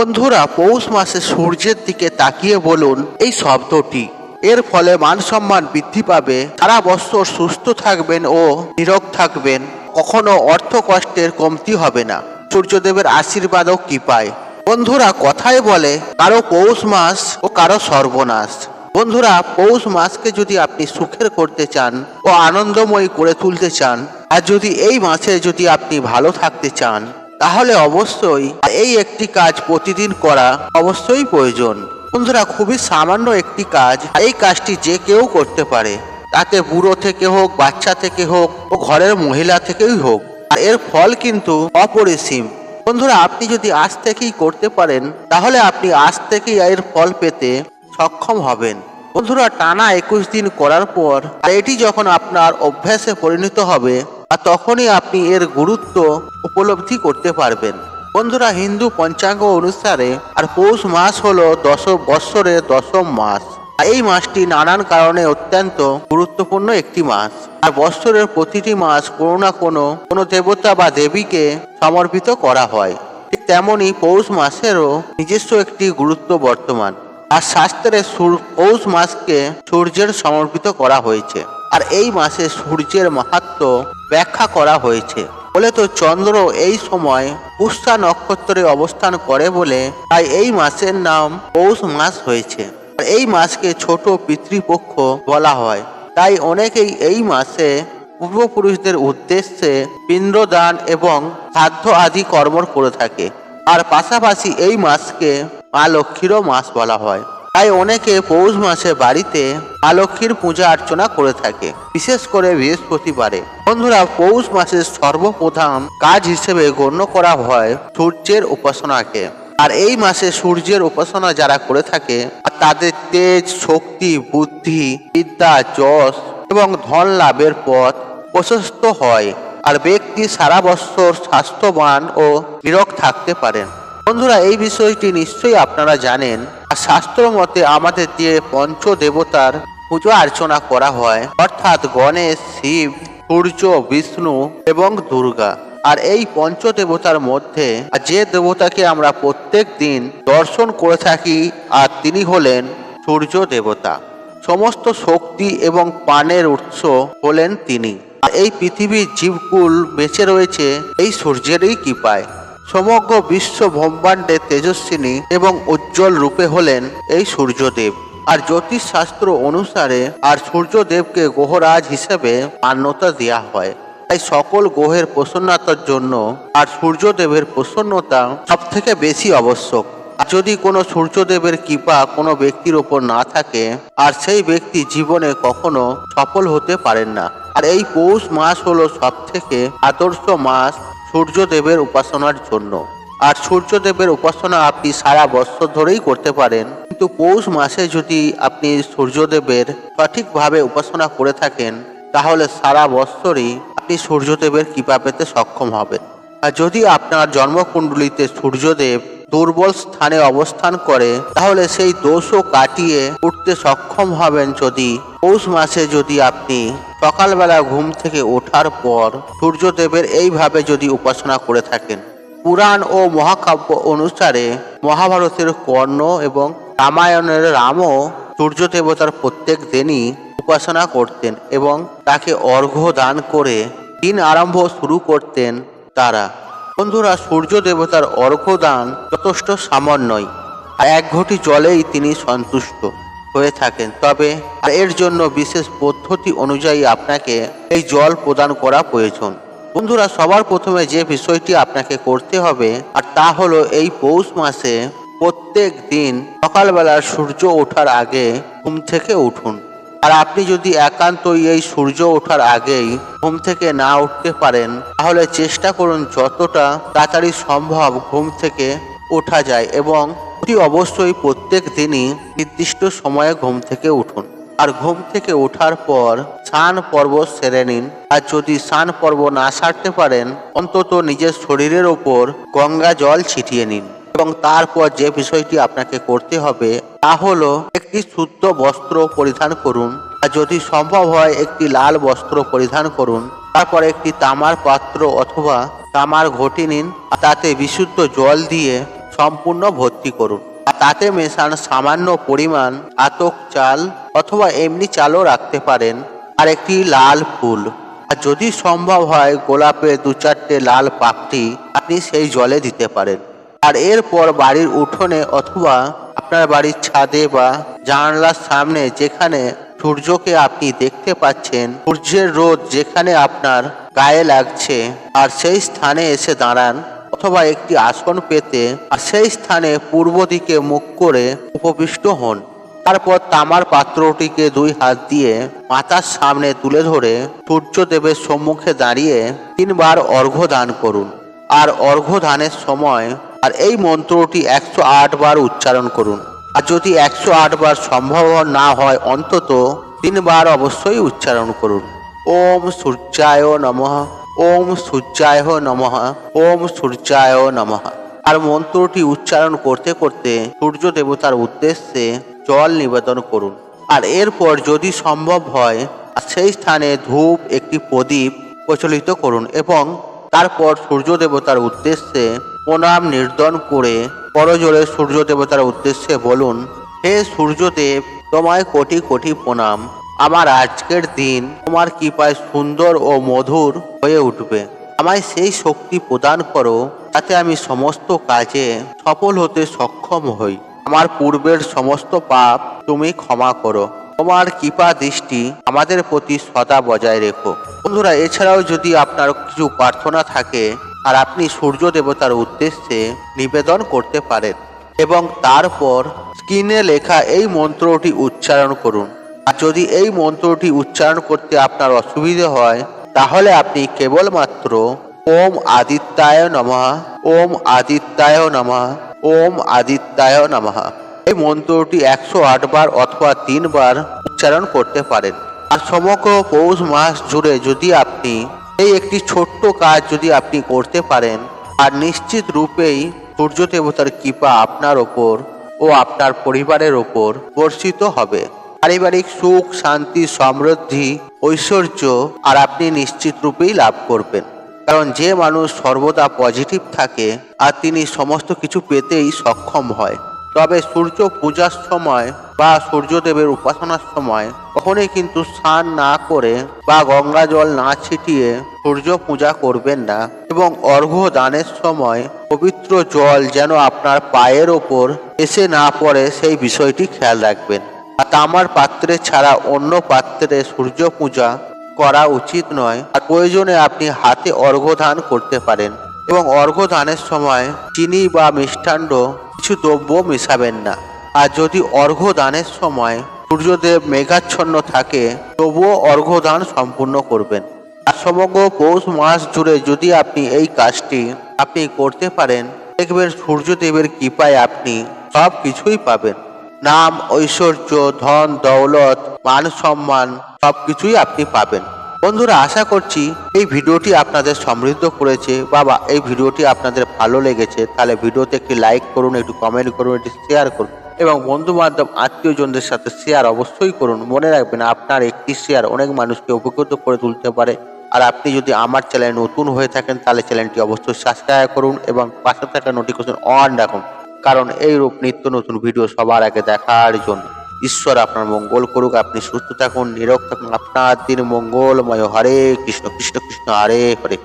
বন্ধুরা, পৌষ মাসে সূর্যের দিকে তাকিয়ে বলুন, এই শব্দটি। এর ফলে মান সম্মান বৃদ্ধি পাবে, সারা বছর সুস্থ থাকবেন ও নিরোগ থাকবেন। কখনো অর্থ কষ্টের কমতি হবে না। সূর্যদেবের আশীর্বাদও কি পায় বন্ধুরা, কথায় বলে, কারও পৌষ মাস ও কারও সর্বনাশ। বন্ধুরা, পৌষ মাসকে যদি আপনি সুখের করতে চান ও আনন্দময়ী করে তুলতে চান, আর যদি এই মাসে যদি আপনি ভালো থাকতে চান তাহলে অবশ্যই এই একটি কাজ প্রতিদিন করা অবশ্যই প্রয়োজন। বন্ধুরা, খুবই সামান্য একটি কাজ। এই কাজটি যে কেউ করতে পারে। তাতে বুড়ো থেকে হোক, বাচ্চা থেকে হোক, ও ঘরের মহিলা থেকেই হোক। আর এর ফল কিন্তু অপরিসীম। বন্ধুরা, আপনি যদি আজ থেকেই করতে পারেন, তাহলে আপনি আজ থেকেই এর ফল পেতে সক্ষম হবেন। বন্ধুরা, টানা একুশ দিন করার পর, এটি যখন আপনার অভ্যাসে পরিণত হবে আর তখনই আপনি এর গুরুত্ব উপলব্ধি করতে পারবেন। বন্ধুরা, হিন্দু পঞ্চাঙ্গ অনুসারে আর পৌষ মাস হলো দশ বৎসরের দশম মাস। এই মাসটি নানান কারণে অত্যন্ত গুরুত্বপূর্ণ একটি মাস। আর বৎসরের প্রতিটি মাস কোনো না কোনো কোনো দেবতা বা দেবীকে সমর্পিত করা হয়। ঠিক পৌষ মাসেরও নিজস্ব একটি গুরুত্ব বর্তমান। আর শাস্ত্রে পৌষ মাসকে সূর্যের সমর্পিত করা হয়েছে। আর এই মাসে সূর্যের মাহাত্ম্য ব্যাখ্যা করা হয়েছে। বলে তো চন্দ্র এই সময় পুষ্যা নক্ষত্রে অবস্থান করে বলে তাই এই মাসের নাম পৌষ মাস হয়েছে। আর এই মাসকে ছোট পিতৃপক্ষ বলা হয়। তাই অনেকেই এই মাসে পূর্বপুরুষদের উদ্দেশ্যে পিণ্ডদান এবং শ্রাদ্ধ আদি কর্ম করে থাকে। আর পাশাপাশি এই মাসকে মা লক্ষ্মীরও মাস বলা হয়। তাই অনেকে পৌষ মাসে বাড়িতে মা লক্ষ্মীর পূজা অর্চনা করে থাকে, বিশেষ করে বৃহস্পতিবারে। বন্ধুরা, পৌষ মাসের সর্বপ্রধান কাজ হিসেবে গণ্য করা হয় সূর্যের উপাসনাকে। আর এই মাসে সূর্যের উপাসনা যারা করে থাকে তাদের তেজ, শক্তি, বুদ্ধি, বিদ্যা, যশ এবং ধন লাভের পথ প্রশস্ত হয়, আর ব্যক্তি সারা বছর স্বাস্থ্যবান ও নিরোগ থাকতে পারেন। বন্ধুরা, এই বিষয়টি নিশ্চয়ই আপনারা জানেন। শাস্ত্র মতে আমাদের যে পঞ্চ দেবতার পুজো অর্চনা করা হয়। অর্থাৎ গণেশ, শিব, সূর্য, বিষ্ণু এবং দুর্গা। আর এই পঞ্চ দেবতার মধ্যে যে দেবতাকে আমরা প্রত্যেক দিন দর্শন করে থাকি, আর তিনি হলেন সূর্য দেবতা। সমস্ত শক্তি এবং পানের উৎস হলেন তিনি। আর এই পৃথিবীর জীবকুল বেঁচে রয়েছে, এই সূর্যেরই কৃপায়। সমগ্র বিশ্ব ব্রহ্মাণ্ডে তেজস্বিনী এবং উজ্জ্বল রূপে হলেন এই সূর্যদেব। আর জ্যোতিষ শাস্ত্র অনুসারে আর সূর্যদেবকে গ্রহরাজ হিসেবে মান্যতা দেওয়া হয়। তাই সকল গ্রহের প্রসন্নতার জন্য আর সূর্যদেবের প্রসন্নতা সব থেকে বেশি আবশ্যক। আর যদি কোনো সূর্যদেবের কৃপা কোনো ব্যক্তির ওপর না থাকে, আর সেই ব্যক্তি জীবনে কখনো সফল হতে পারেন না। আর এই পৌষ মাস হলো সব থেকে আদর্শ মাস সূর্যদেবের উপাসনার জন্য। আর সূর্যদেবের উপাসনা আপনি সারা বছর ধরেই করতে পারেন। কিন্তু পৌষ মাসে যদি আপনি সূর্যদেবের সঠিকভাবে উপাসনা করে থাকেন, তাহলে সারা বছরই আপনি সূর্যদেবের কৃপা পেতে সক্ষম হবেন। আর যদি আপনার জন্মকুণ্ডলিতে সূর্যদেব দুর্বল স্থানে অবস্থান করে, তাহলে সেই দোষও কাটিয়ে উঠতে সক্ষম হবেন যদি। পৌষ মাসে যদি আপনি সকালবেলা ঘুম থেকে ওঠার পর সূর্যদেবের এইভাবে যদি উপাসনা করে থাকেন, পুরাণ ও মহাকাব্য অনুসারে মহাভারতের কর্ণ এবং রামায়ণের রামও সূর্য দেবতার প্রত্যেক দিনই উপাসনা করতেন এবং তাকে অর্ঘ্য দান করে দিন আরম্ভ শুরু করতেন তারা। বন্ধুরা, সূর্য দেবতার অর্ঘ্য দান যথেষ্ট সামান্যই। আর এক ঘটি জলেই তিনি সন্তুষ্ট হয়ে থাকেন। তবে এর জন্য বিশেষ পদ্ধতি অনুযায়ী আপনাকে এই জল প্রদান করা প্রয়োজন। বন্ধুরা, সবার প্রথমে যে বিষয়টি আপনাকে করতে হবে, আর তা হলো এই পৌষ মাসে প্রত্যেক দিন সকালবেলা সূর্য ওঠার আগে ঘুম থেকে উঠুন। আর আপনি যদি একান্তই এই সূর্য ওঠার আগেই ঘুম থেকে না উঠতে পারেন, তাহলে চেষ্টা করুন যতটা তাড়াতাড়ি সম্ভব ঘুম থেকে ওঠা যায় এবং অতি অবশ্যই প্রত্যেক দিনই নির্দিষ্ট সময়ে ঘুম থেকে উঠুন। আর ঘুম থেকে ওঠার পর স্নান পর্ব সেরে নিন। আর যদি স্নান পর্ব না সারতে পারেন, অন্তত নিজের শরীরের ওপর গঙ্গা জল ছিটিয়ে নিন। এবং তারপর যে বিষয়টি আপনাকে করতে হবে, তা হলো একটি শুদ্ধ বস্ত্র পরিধান করুন আর যদি সম্ভব হয় একটি লাল বস্ত্র পরিধান করুন। তারপর একটি তামার পাত্র অথবা তামার ঘটি নিন আর তাতে বিশুদ্ধ জল দিয়ে সম্পূর্ণ ভর্তি করুন। আর তাতে মেশান সামান্য পরিমাণ আতক চাল অথবা এমনি চালও রাখতে পারেন। আর একটি লাল ফুল। আর যদি সম্ভব হয় গোলাপের দু চারটে লাল পাপড়ি আপনি সেই জলে দিতে পারেন। আর এরপর বাড়ির উঠোনে অথবা আপনার বাড়ির ছাদে বা জানলার সামনে যেখানে সূর্যকে আপনি দেখতে পাচ্ছেন, সূর্যের রোদ যেখানে আপনার গায়ে লাগছে, আর সেই স্থানে এসে দাঁড়ান অথবা একটি আসন পেতে, আর সেই স্থানে পূর্ব দিকে মুখ করে উপবিষ্ট হন। তারপর তামার পাত্রটিকে দুই হাত দিয়ে মাথার সামনে তুলে ধরে সূর্যদেবের সম্মুখে দাঁড়িয়ে তিনবার অর্ঘ্য দান করুন। আর অর্ঘ্য দানের সময় আর এই মন্ত্রটি একশো আট বার উচ্চারণ করুন। আর যদি একশো আট বার সম্ভব না হয়, অন্তত তিনবার অবশ্যই উচ্চারণ করুন। ওম সূর্যায় নমঃ, ওম সূর্যায় নমঃ, ওম সূর্যায় নমঃ। আর মন্ত্রটি উচ্চারণ করতে করতে সূর্য দেবতার উদ্দেশ্যে জল নিবেদন করুন। আর এরপর যদি সম্ভব হয়, সেই স্থানে ধূপ, একটি প্রদীপ প্রচলিত করুন এবং তারপর সূর্য দেবতার উদ্দেশ্যে প্রণাম নির্দন করে করজোরে সূর্য দেবতার উদ্দেশ্যে বলুন, হে সূর্যদেব, তোমায় কোটি কোটি প্রণাম। আমার আজকের দিন তোমার কৃপায় সুন্দর ও মধুর হয়ে উঠবে। আমায় সেই শক্তি প্রদান করো, যাতে আমি সমস্ত কাজে সফল হতে সক্ষম হই। আমার পূর্বের সমস্ত পাপ তুমি ক্ষমা করো। তোমার কৃপা দৃষ্টি আমাদের প্রতি সদা বজায় রেখো। বন্ধুরা, এছাড়াও যদি আপনার কিছু প্রার্থনা থাকে আর আপনি সূর্য দেবতার উদ্দেশ্যে নিবেদন করতে পারেন। এবং তারপর স্ক্রিনে লেখা এই মন্ত্রটি উচ্চারণ করুন। আর যদি এই মন্ত্রটি উচ্চারণ করতে আপনার অসুবিধে হয়, তাহলে আপনি কেবলমাত্র ওম আদিত্যায় নমঃ, ওম আদিত্যায় নমঃ, ওম আদিত্যায় নমঃ এই মন্ত্রটি একশো বার অথবা তিনবার উচ্চারণ করতে পারেন। আর সমগ্র পৌষ মাস জুড়ে যদি আপনি এই একটি ছোট্ট কাজ যদি আপনি করতে পারেন, আর নিশ্চিত রূপেই সূর্য দেবতার কৃপা আপনার ওপর ও আপনার পরিবারের ওপর বর্ষিত হবে। পারিবারিক সুখ, শান্তি, সমৃদ্ধি, ঐশ্বর্য, আর আপনি নিশ্চিত রূপেই লাভ করবেন। কারণ যে মানুষ সর্বদা পজিটিভ থাকে, আর তিনি সমস্ত কিছু পেতেই সক্ষম হয়। তবে সূর্য পূজার সময় বা সূর্যদেবের উপাসনার সময় কখনোই কিন্তু স্নান না করে বা গঙ্গা জল না ছিটিয়ে সূর্য পূজা করবেন না এবং অর্ঘ্য দানের সময় পবিত্র জল যেন আপনার পায়ের ওপর এসে না পড়ে সেই বিষয়টি খেয়াল রাখবেন। আর তামার পাত্রে ছাড়া অন্য পাত্রে সূর্য পূজা করা উচিত নয়। আর প্রয়োজনে আপনি হাতে অর্ঘ্য দান করতে পারেন। এবং অর্ঘ্য দানের সময় চিনি বা মিষ্টান্ন কিছু দ্রব্য মেশাবেন না। আর যদি অর্ঘ্য দানের সময় সূর্যদেব মেঘাচ্ছন্ন থাকে, তবুও অর্ঘ্য দান সম্পূর্ণ করবেন। আর সমগ্র পৌষ মাস জুড়ে যদি আপনি এই কাজটি আপনি করতে পারেন, দেখবেন সূর্যদেবের কৃপায় আপনি সব কিছুই পাবেন। নাম, ঐশ্বর্য, ধন, দৌলত, মান সম্মান সব কিছুই আপনি পাবেন। বন্ধুরা, আশা করছি এই ভিডিওটি আপনাদের সমৃদ্ধ করেছে। বাবা, এই ভিডিওটি আপনাদের ভালো লেগেছে, তাহলে ভিডিওতে একটি লাইক করুন, একটু কমেন্ট করুন, একটি শেয়ার করুন এবং বন্ধু বান্ধব আত্মীয়জনদের সাথে শেয়ার অবশ্যই করুন। মনে রাখবেন, আপনার একটি শেয়ার অনেক মানুষকে উপকৃত করে তুলতে পারে। আর আপনি যদি আমার চ্যানেল নতুন হয়ে থাকেন, তাহলে চ্যানেলটি অবশ্যই সাবস্ক্রাইব করুন এবং পাশে থাকা নোটিফিকেশন অন রাখুন। কারণ এইরূপ নিত্য নতুন ভিডিও সবার আগে দেখার জন্য। ঈশ্বর আপনার মঙ্গল করুক, আপনি সুস্থ থাকুন নিরোগ থাকুন, আপনার দিন মঙ্গলময়। হরে কৃষ্ণ কৃষ্ণ কৃষ্ণ, হরে হরে।